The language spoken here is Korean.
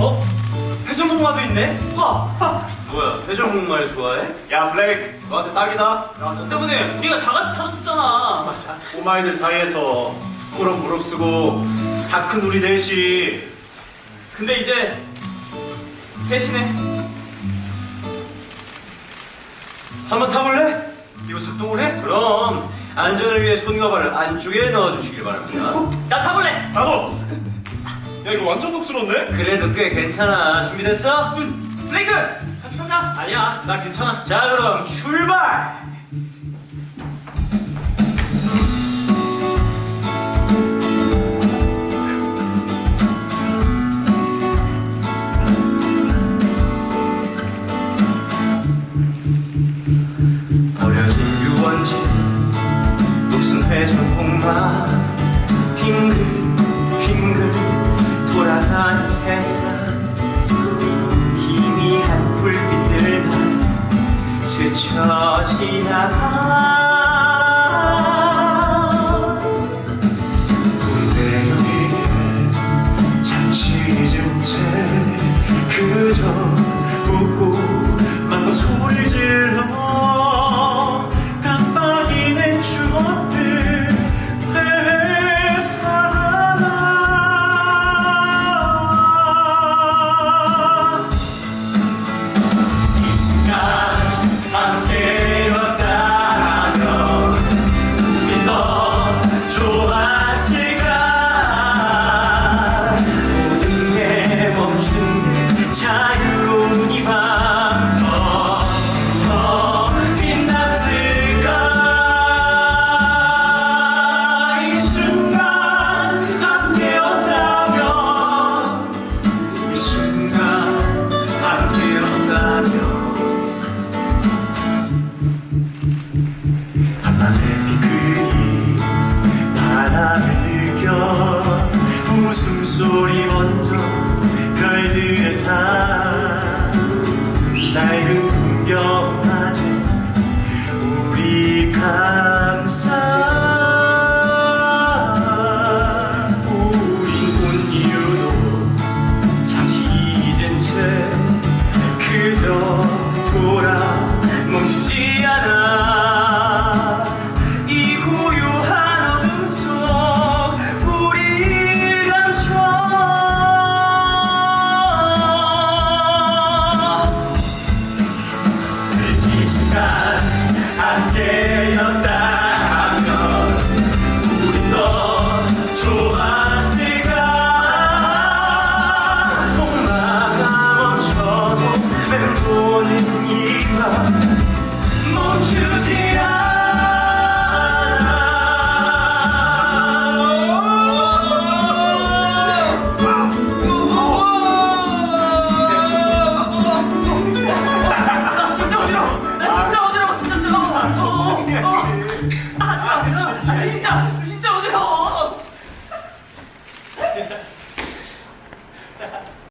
어? 회전목마도 있네? 와! 뭐야, 회전목마를 좋아해? 야, 블랙, 너한테 딱이다. 야, 너 때문에 우리가 다 같이 타졌었잖아. 맞아. 꼬마이들 사이에서 그런 무릎 쓰고 다 큰 우리 넷이 근데 이제 셋이네. 한번 타볼래? 이거 작동을 해? 그럼 안전을 위해 손과 발을 안쪽에 넣어주시길 바랍니다. 나 타볼래. 나도! 야, 이거 완전 독스럽네? 그래도 꽤 괜찮아. 준비됐어? 블레이크, 같이 타자. 아니야, 나 괜찮아. 자, 그럼 출발! 버려진 유원지 녹슨 회전목마 빙글빙글 돌아가는 세상 희미한 불빛들만 스쳐 지나가 목소리 먼저 별들의 다 낡은 풍경까지. 우리 감사 우린 온 이유도 잠시 잊은 채 그저 돌아 멈추지 않아 진짜. 진짜